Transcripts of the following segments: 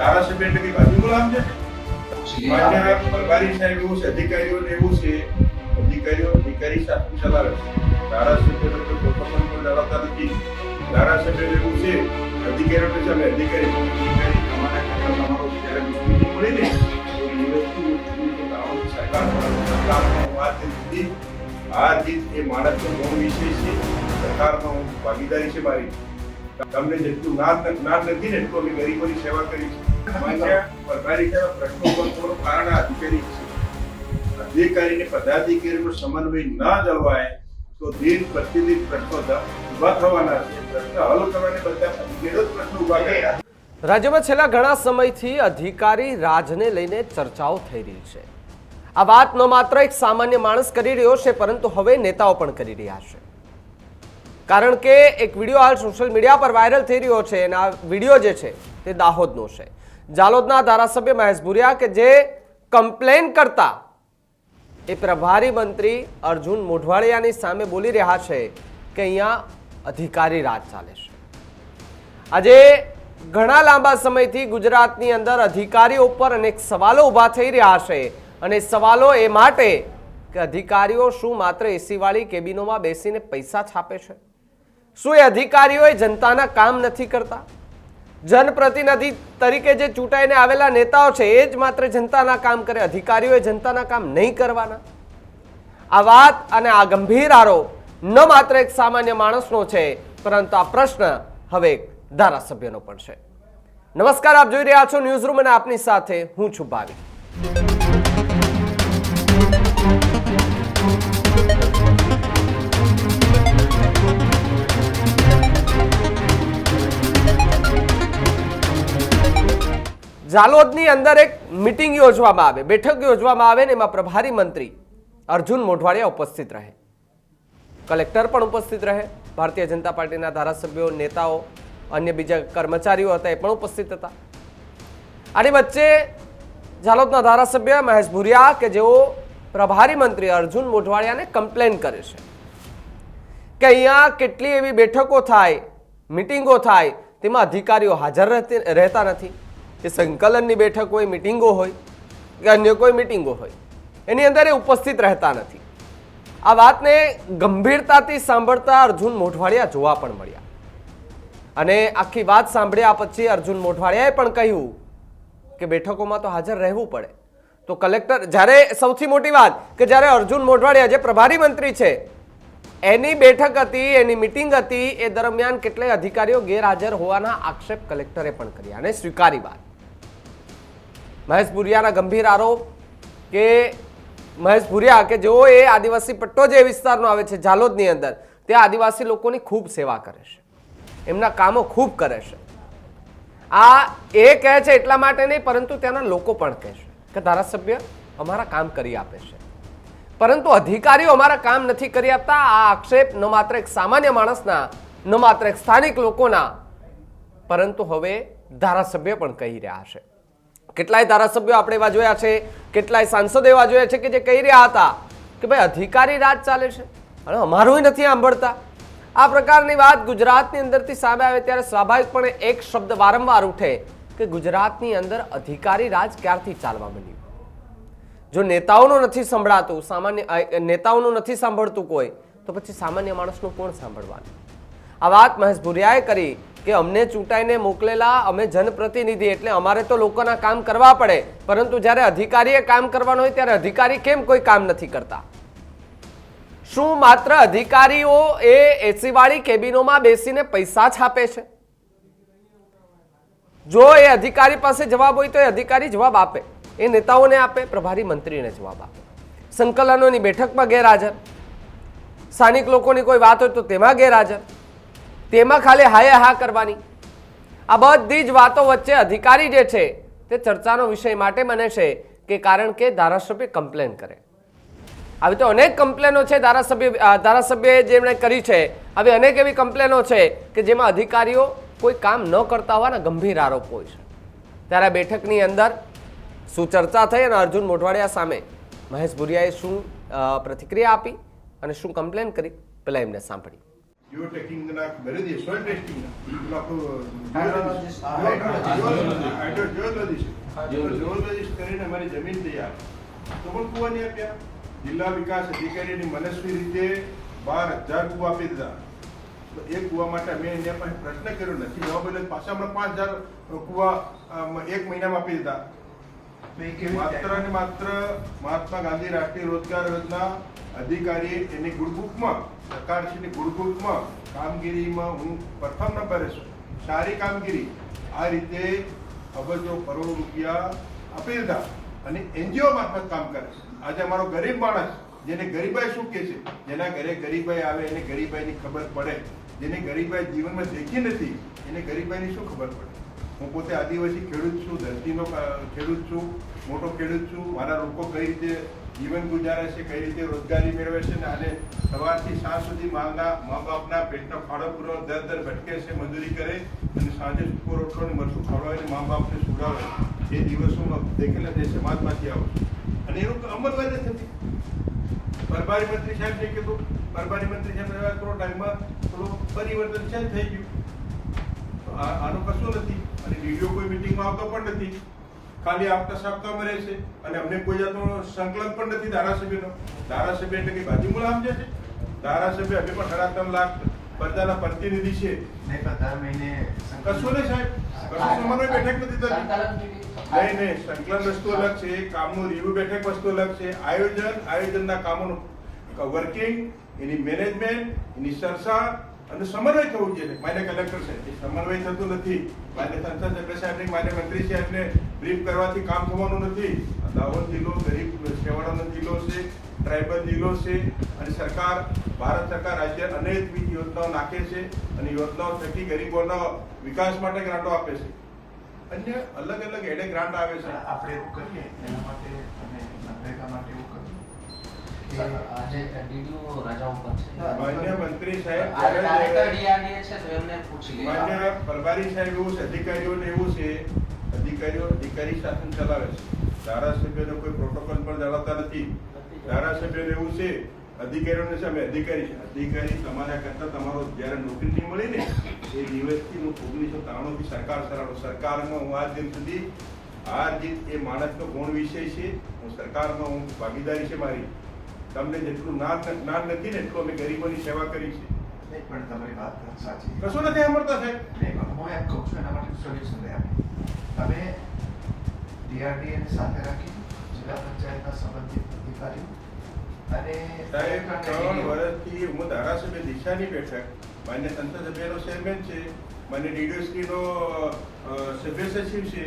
ધારાસભ્ય એટલે કઈ બાજુ ગુલામ છે. માન્ય પ્રભારી સાહેબ એવું છે અધિકારીઓને એવું છે, અધિકારીઓ, અધિકારી શાસન ચલાવે છે. ધારાસભ્યોને કોઈ પ્રોટોકોલ પણ ચલાવતા નથી. ધારાસભ્ય એવું છે, અધિકારીઓ ચાલે અધિકારી અધિકારી, તમારા કરતા તમારો જ્યારે મુશ્કેલી મળી ને તો એ વસ્તુ ઉઠવી તો ગામની સરકાર પણ સરકારનો વાત નથી આ જીત એ માણસનો ગૌણ વિષય છે સરકારનો ભાગીદારી છે મારી. તમને જેટલું જ્ઞાન જ્ઞાન નથી ને એટલું અમે ગરીબોની સેવા કરી છે માન્ય સરકારી સેવા પ્રશ્નો પર થોડો કારણ અધિકારી છે અધિકારી પદાધિકારીનો સમન્વય ના જળવાય, તો દિન પ્રતિદિન પ્રશ્નો ઊભા થવાના છે. પ્રશ્ન હલ કરવાને બધા અધિકારીઓ ઊભા કર્યા રાજ્યમાં છેલ્લા ઘણા સમયથી અધિકારી રાજને લઈને ચર્ચાઓ થઈ રહી છે. આ વાત ન માત્ર એક સામાન્ય માણસ કરી રહ્યો છે, પરંતુ હવે નેતાઓ પણ કરી રહ્યા છે. કારણ કે એક વીડિયો હાલ સોશિયલ મીડિયા પર વાયરલ થઈ રહ્યો છે અને આ વીડિયો જે છે તે દાહોદનો છે. જાલોદના ધારાસભ્ય મહેશ ભુરિયા કે જે કમ્પ્લેન કરતા એ પ્રભારી મંત્રી અર્જુન મોઢવાડિયાની સામે બોલી રહ્યા છે કે અહીંયા અધિકારી રાજ ચાલે છે. આજે ઘણા લાંબા સમયથી ગુજરાતની અંદર અધિકારીઓ ઉપર અનેક સવાલો ઊભા થઈ રહ્યા છે અને સવાલો એ માટે કે અધિકારીઓ શું માત્ર એસીવાળી કેબિનોમાં બેસીને પૈસા છાપે છે? શું એ અધિકારીઓ એ જનતાના કામ નથી કરતા? જનપ્રતિનિધિ તરીકે જે ચૂંટાઈને આવેલા નેતાઓ છે, એ જ માત્ર જનતાના કામ કરે. અધિકારીઓએ જનતાના કામ નહીં કરવાના. આ વાત અને આ ગંભીર આરોપ ન માત્ર એક સામાન્ય માણસનો છે, પરંતુ આ પ્રશ્ન હવે એક ધારાસભ્યનો પણ છે. નમસ્કાર, આપ જોઈ રહ્યા છો ન્યૂઝ રૂમ અને આપની સાથે હું છું ભાવી જાલોદની અંદર એક મિટિંગ યોજવામાં આવે, બેઠક યોજવામાં આવે ને એમાં પ્રભારી મંત્રી અર્જુન મોઢવાડિયા ઉપસ્થિત રહે. કલેક્ટર પણ ઉપસ્થિત રહે, ભારતીય જનતા પાર્ટીના ધારાસભ્યો, નેતાઓ, અન્ય બીજા કર્મચારીઓ હતા એ પણ ઉપસ્થિત હતા. આની વચ્ચે ઝાલોદના ધારાસભ્ય મહેશ ભુરિયા કે જેઓ પ્રભારી મંત્રી અર્જુન મોઢવાડિયાને કમ્પ્લેન કરે છે કે અહીંયા કેટલી એવી બેઠકો થાય, મિટિંગો થાય, તેમાં અધિકારીઓ હાજર રહેતા નથી. કે સંકલનની બેઠક હોય, મિટિંગો હોય, કે અન્ય કોઈ મિટિંગો હોય, એની અંદર એ ઉપસ્થિત રહેતા નથી. આ વાતને ગંભીરતાથી સાંભળતા અર્જુન મોઢવાડિયા જોવા પણ મળ્યા. અને આખી વાત સાંભળ્યા પછી અર્જુન મોઢવાડિયાએ પણ કહ્યું કે બેઠકોમાં તો હાજર રહેવું પડે. તો કલેક્ટર, જ્યારે સૌથી મોટી વાત કે જ્યારે અર્જુન મોઢવાડિયા જે પ્રભારી મંત્રી છે, એની બેઠક હતી, એની મિટિંગ હતી, એ દરમિયાન કેટલાય અધિકારીઓ ગેરહાજર હોવાના આક્ષેપ કલેક્ટરે પણ કર્યા અને સ્વીકારી વાત. મહેશ ભુરિયાના ગંભીર આરોપ કે મહેશ ભુરિયા કે જેઓ એ આદિવાસી પટ્ટો જે વિસ્તારનો આવે છે જાલોદની અંદર ત્યાં આદિવાસી લોકોની ખૂબ સેવા કરે છે. એમના કામો ખૂબ કરે છે. આ એ કહે છે એટલા માટે નહીં, પરંતુ ત્યાંના લોકો પણ કહે છે કે ધારાસભ્ય અમારા કામ કરી આપે છે. પરંતુ અધિકારીઓ અમારા કામ નથી કરી આપતા. આ આક્ષેપ ન માત્ર એક સામાન્ય માણસના, ન માત્ર એક સ્થાનિક લોકોના, પરંતુ હવે ધારાસભ્ય પણ કહી રહ્યા છે. કેટલાય ધારાસભ્યો આપણે એવા જોયા છે, કેટલાય સાંસદ એવા જોયા છે કે જે કહી રહ્યા હતા કે ભાઈ અધિકારી રાજ ચાલે છે. અને અમારું નથી સાંભળતા. આ પ્રકારની વાત ગુજરાતની અંદરથી સામે આવે ત્યારે સ્વાભાવિકપણે એક શબ્દ વારંવાર ઉઠે કે ગુજરાતની અંદર અધિકારી રાજ ક્યારથી ચાલવા બન્યું જો નેતાઓનું નથી સંભળાતું, સામાન્ય નેતાઓનું નથી સાંભળતું કોઈ, તો પછી સામાન્ય માણસનું કોણ સાંભળવાનું? આ વાત મહેશ ભુરિયાએ કરી કે અમને ચૂંટાઈને મોકલેલા અમે જનપ્રતિનિધિ એટલે અમારે તો લોકોના કામ કરવા પડે. પરંતુ જ્યારે અધિકારીએ કામ કરવાનું હોય ત્યારે અધિકારી કેમ કોઈ કામ નથી કરતા? શું માત્ર અધિકારીઓ એ એસીવાળી કેબિનોમાં બેસીને પૈસા છાપે છે? જો એ અધિકારી પાસે જવાબ હોય તો એ અધિકારી જવાબ આપે. એ નેતાઓને આપે, પ્રભારી મંત્રીને જવાબ આપે. સંકલનોની બેઠકમાં ગેરહાજર. સ્થાનિક લોકોની કોઈ વાત હોય તો તેમાં ગેરહાજર. તેમાં ખાલી હાય હા કરવાની. આ બધી જ વાતો વચ્ચે અધિકારી જે છે, તે ચર્ચાનો વિષય માટે બને છે કે કારણ કે ધારાસભ્ય કમ્પ્લેન કરે. આવી તો અનેક કમ્પ્લેનો છે ધારાસભ્ય ધારાસભ્યએ જેમણે કરી છે, આવી અનેક એવી કમ્પ્લેનો છે કે જેમાં અધિકારીઓ કોઈ કામ ન કરતા હોવાના ગંભીર આરોપ હોય છે. ત્યારે બેઠકની અંદર શું ચર્ચા થઈ અને અર્જુન મોઢવાડિયા સામે મહેશ ભુરિયાએ શું પ્રતિક્રિયા આપી અને શું કમ્પ્લેન કરી, પેલા એમને સાંભળી. જીઓ ટેકિંગના నాకు જીઓ- હાઇડ્રો- જીઓલોજીસ્ટ. જીઓલોજીસ્ટ કરીને અમારી જમીન તૈયાર. તો પણ કુવા નહીં આપ્યા. જિલ્લા વિકાસ અધિકારીની મનસ્વી રીતે બાર હજાર કુવા આપી દીધા. તો એ કુવા માટે અમે એના પાસે પ્રશ્ન કર્યો નથી. જવાબ એટલે પાછા હમણાં પાંચ હજાર કુવા એક મહિનામાં આપી દીધા? માત્ર ને માત્ર મહાત્મા ગાંધી રાષ્ટ્રીય રોજગાર યોજના અધિકારી એની ગુડબુકમાં સરકારશ્રીની ગુડબુકમાં કામગીરીમાં હું પ્રથમ નંબરે છું. સારી કામગીરી. આ રીતે અબજો કરોડ રૂપિયા આપી દીધા અને એનજીઓ મારફત કામ કરે છે. આજે અમારો ગરીબ માણસ જેને ગરીબાઈ શું કહે છે? જેના ઘરે ગરીબાઈ આવે એને ગરીબાઈની ખબર પડે. જેને ગરીબાઈ જીવનમાં દેખી નથી એને ગરીબાઈની શું ખબર પડે? હું પોતે આદિવાસી ખેડૂત છું, ધરતીનો ખેડૂત છું, મોટો ખેડૂત છું. મારા લોકો કઈ રીતે જીવન ગુજારે છે, કઈ રીતે રોજગારી મેળવે છે અને સવારથી સાંજ સુધી માંગના મા બાપના પેટનો ફાળો પૂરો દર દર ભટકે છે, મજૂરી કરે અને સાંજે સૂકો રોટલો અને મરચું ખવડાવે મા બાપને સુડાવે. એ દિવસોમાં દેખેલા તે સમાજમાંથી આવું અને એનું અમલવાદ નથી પ્રભારી મંત્રી સાહેબને કીધું પ્રભારી મંત્રી સાહેબ થોડો ટાઈમમાં થોડું પરિવર્તન છે થઈ ગયું. આનું કશું નથી. અને વીડિયો કોઈ મિટિંગમાં આવતો પણ નથી. ખાલી આપતા સાપતામાં રહે છે અને અમને કોઈ જાતનો સંકલન પણ નથી ધારાસભ્યનો. ધારાસભ્ય એટલે કે બાજુ મુલામ છે. ધારાસભ્ય અમે પણ સાડા ત્રણ લાખ પ્રજાના પ્રતિનિધિ છે કશું નહીં સાહેબ. કશું સમન્વય બેઠક નથી થતી. નહીં નહીં સંકલન વસ્તુ અલગ છે. કામનું રિવ્યુ બેઠક વસ્તુ અલગ છે. આયોજન આયોજનના કામોનું વર્કિંગ એની મેનેજમેન્ટ એની ચર્ચા અને સમન્વય થવું જોઈએ. માન્ય કલેક્ટર સાહેબ સમન્વય થતું નથી. માન્ય સંસદ સભ્ય સાહેબને માન્ય મંત્રી સાહેબને બ્રીફ કરવાથી કામ થવાનું નથી. દાહોદ જિલ્લો ગરીબ છેવાડાનો જિલ્લો છે ટ્રાઇબલ જિલ્લો છે અને સરકાર, ભારત સરકાર રાજ્ય અનેકવિધ યોજનાઓ નાખે છે અને યોજનાઓ થકી ગરીબોના વિકાસ માટે ગ્રાન્ટો આપે છે. અન્ય અલગ અલગ એડે ગ્રાન્ટ આવે છે. આપણે કરીએ, એના માટે અને મનરેગા માટે આજે DDO રજા ઉપર છે. માન્ય મંત્રી સાહેબ આજે ડાયરેક્ટર જ્યારે DRDA છે? તો એમને પૂછી લઈએ. માન્ય પ્રભારી સાહેબ એવું છે અધિકારીઓને એવું છે અધિકારીઓ અધિકારી શાસન ચલાવે છે. ધારાસભ્યનો કોઈ પ્રોટોકોલ પણ જાળવતા નથી. ધારાસભ્યોને એવું છે અધિકારીઓને છે અધિકારી અધિકારી તમારા કરતા તમારો જ્યારે નોકરી નહીં મળી ને એ દિવસથી હું ઓગણીસો ત્રાણું સરકાર ચલાવું સરકારમાં હું આજ દિન સુધી આ જીત એ માણસનો ગુણ વિષય છે. હું સરકારમાં હું ભાગીદારી છે મારી. તમને જેટલું જ્ઞાન નથી ને એટલું અમે ગરીબોની સેવા કરી છે. પણ તમારી વાત સાચી કશું નથી સાંભળતા સાહેબ? હું એમ કહું છું એના માટે સોલ્યુશન લઈ તમે DRDA સાથે રાખી જિલ્લા પંચાયતના સંબંધિત અધિકારીઓ અને ત્રણ વર્ષથી હું ધારાસભ્ય દિશાની બેઠક માન્ય તંત્ર સભ્યનો ચેરમેન છે માન્ય ડીડીઓશ્રીનો સભ્ય સચિવ છે.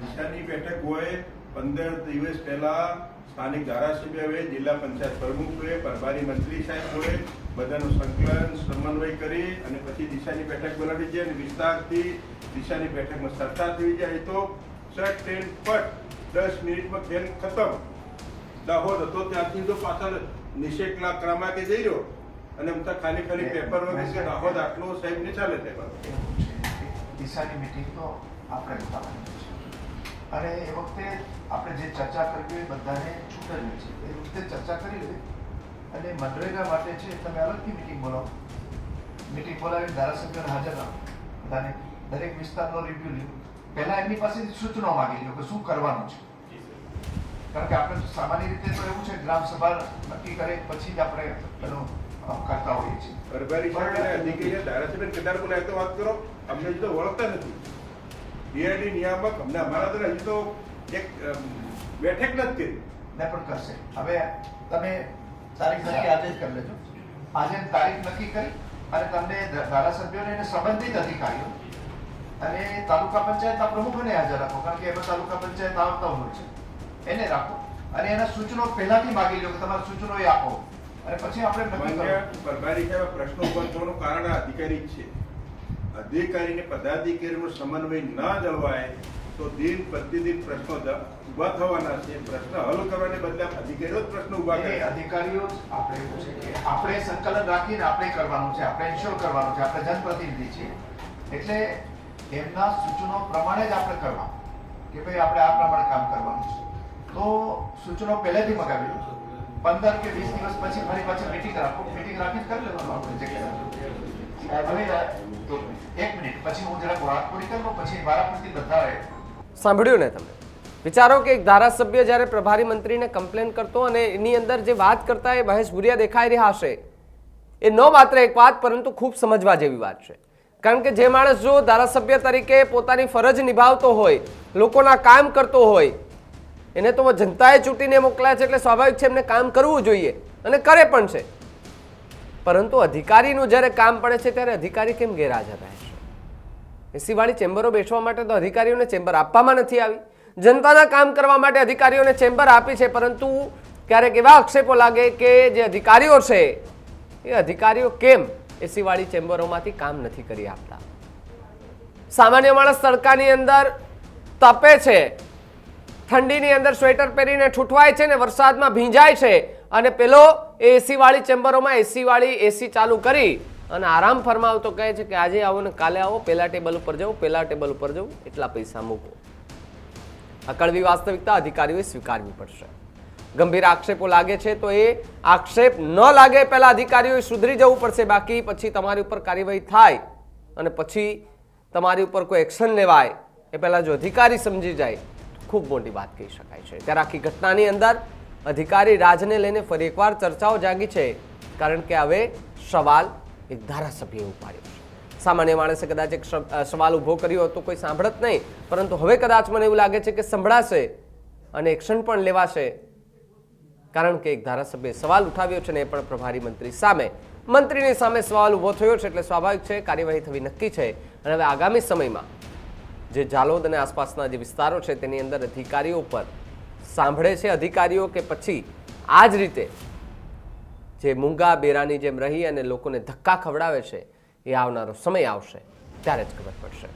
દિશાની બેઠક હોય પંદર દિવસ પહેલા સ્થાનિક ધારાસભ્ય હોય, જિલ્લા પંચાયત પ્રમુખોએ પ્રભારી મંત્રી સાહેબ હોય, બધાનું સંકલન, સમન્વય કરી અને પછી દિશાની બેઠક બોલાવી છે અને વિસ્તારથી દિશાની બેઠકમાં ચર્ચા થઈ જાય તો શર્ટ ટ્રેન પટ દસ મિનિટમાં ખેલ ખતમ. દાહોદ હતો ત્યાંથી તો પાછળ નિષેકલા ક્રમાંકે જઈ રહ્યો. અને એમ તો ખાલી ખાલી પેપર વગર કે દાહોદ આટલો સાહેબ ને ચાલે કે દિશાની મિટિંગ તો આપણે અને એ વખતે આપણે જે ચર્ચા કરવી હોય બધાને છૂટ જ હોય છે. એ વખતે ચર્ચા કરી લે અને મનરેગા માટે છે તમે અલગથી મીટિંગ બોલાવો. મિટિંગ બોલાવી ધારાસભ્યોને હાજર રાખો. બધાને દરેક વિસ્તારનો રિવ્યુ લ્યો. પહેલાં એમની પાસેથી સૂચનો માગી લો કે શું કરવાનું છે. કારણ કે આપણે સામાન્ય રીતે તો એવું છે ગ્રામ સભા નક્કી કરે પછી જ આપણે એનો કરતા હોઈએ છીએ. ધારાસભ્ય કેટલા બોલાય તો વાત કરો અમને તો ઓળખતા નથી. ડીઆરડી નિયામક અમને અમારા તો હજી તો એક બેઠક નથી કરી. ને પણ કરશે. હવે તમે તારીખ નક્કી આજે જ કરી લેજો. આજે તારીખ નક્કી કરી અને તમને ધારાસભ્યોને એને સંબંધિત અધિકારીઓ અને તાલુકા પંચાયતના પ્રમુખોને હાજર રાખો કારણ કે એમાં તાલુકા પંચાયત આવતા હોય છે. એને રાખો. અને એના સૂચનો પહેલાથી માગી લો કે તમારા સૂચનો એ આપો. અને પછી આપણે પ્રશ્નો ઊભા થવાનું કારણ આ અધિકારી જ છે. અધિકારીને પદાધિકારીનો સમન્વય ના જળવાય, તો દિન પ્રતિદિન પ્રશ્નો ઊભા થવાના છે. પ્રશ્ન હલ કરવાને બદલે અધિકારીઓ જ પ્રશ્ન ઊભા કરે. અધિકારીઓ આપણે એવું છે કે આપણે સંકલન રાખીને આપણે કરવાનું છે, આપણે ઇન્શ્યોર કરવાનું છે, આપણે જનપ્રતિનિધિ છીએ. એટલે એમના સૂચનો પ્રમાણે જ આપણે કરવા કે ભાઈ આપણે આ પ્રમાણે કામ કરવાનું છે. તો સૂચનો પહેલેથી મગાવી લો પંદર કે વીસ દિવસ પછી ફરી પાછી મીટિંગ રાખો. મીટિંગ રાખીને કરી લેવાનું આપણે જે સાંભળ્યું ને તમે વિચારો કે એક ધારાસભ્ય જ્યારે પ્રભારી મંત્રીને કમ્પ્લેન કરતો અને એની અંદર જે વાત કરતા એ મહેશ ભુરિયા દેખાઈ રહ્યા હશે, એ ન માત્ર એક વાત, પરંતુ ખૂબ સમજવા જેવી વાત છે. કારણ કે જે માણસ જો ધારાસભ્ય તરીકે પોતાની ફરજ નિભાવતો હોય, લોકોના કામ કરતો હોય, એને તો જનતાએ ચૂંટીને મોકલ્યા છે એટલે સ્વાભાવિક છે એમને કામ કરવું જોઈએ અને કરે પણ છે. પરંતુ અધિકારીનું જ્યારે કામ પડે છે ત્યારે અધિકારી કેમ ગેરહાજર રહે છે? એસીવાળી ચેમ્બરો બેસવા માટે તો અધિકારીઓને ચેમ્બર આપવામાં નથી આવી. જનતાના કામ કરવા માટે અધિકારીઓને ચેમ્બર આપી છે, પરંતુ ક્યારેક એવા આક્ષેપો લાગે કે જે અધિકારીઓ છે, એ અધિકારીઓ કેમ એસીવાળી ચેમ્બરોમાંથી કામ નથી કરી આપતા? સામાન્ય માણસ તડકાની અંદર તપે છે, ઠંડીની અંદર સ્વેટર પહેરીને ઠૂંઠવાય છે ને વરસાદમાં ભીંજાય છે અને પેલો એસી વાળી ચેમ્બરોમાં એસી વાળી એસી ચાલુ કરી અને આરામ ફરમાવતો કહે છે કે આજે આવો ને કાલે આવો, પેલા ટેબલ ઉપર જવું પેલા ટેબલ ઉપર જવું એટલા પૈસા મૂકો. આ વાસ્તવિકતા અધિકારીઓએ સ્વીકારવી પડશે. ગંભીર આક્ષેપો લાગે છે તો એ આક્ષેપ ન લાગે પહેલા અધિકારીઓએ સુધરી જવું પડશે. બાકી પછી તમારી ઉપર કાર્યવાહી થાય અને પછી તમારી ઉપર કોઈ એક્શન લેવાય એ પહેલાં જો અધિકારી સમજી જાય, ખૂબ મોટી વાત કહી શકાય છે. ત્યારે આખી ઘટનાની અંદર અધિકારી રાજને લઈને ફરી એકવાર ચર્ચાઓ જાગી છે, કારણ કે હવે સવાલ એક ધારાસભ્યએ ઉપાડ્યો સામાન્ય માણસે કદાચ એક સવાલ ઊભો કર્યો હતો કોઈ સાંભળત નહીં, પરંતુ હવે કદાચ મને એવું લાગે છે કે સંભળાશે અને એક્શન પણ લેવાશે, કારણ કે એક ધારાસભ્યએ સવાલ ઉઠાવ્યો છે ને એ પણ પ્રભારી મંત્રી સામે. મંત્રીની સામે સવાલ ઊભો થયો છે એટલે સ્વાભાવિક છે, કાર્યવાહી થવી નક્કી છે. અને હવે આગામી સમયમાં જે ઝાલોદ અને આસપાસના જે વિસ્તારો છે તેની અંદર અધિકારીઓ પર સાંભળે છે અધિકારીઓ કે પછી આ જ રીતે જે મૂંગા બેરાની જેમ રહી અને લોકોને ધક્કા ખવડાવે છે, એ આવનારો સમય આવશે, ત્યારે જ ખબર પડશે.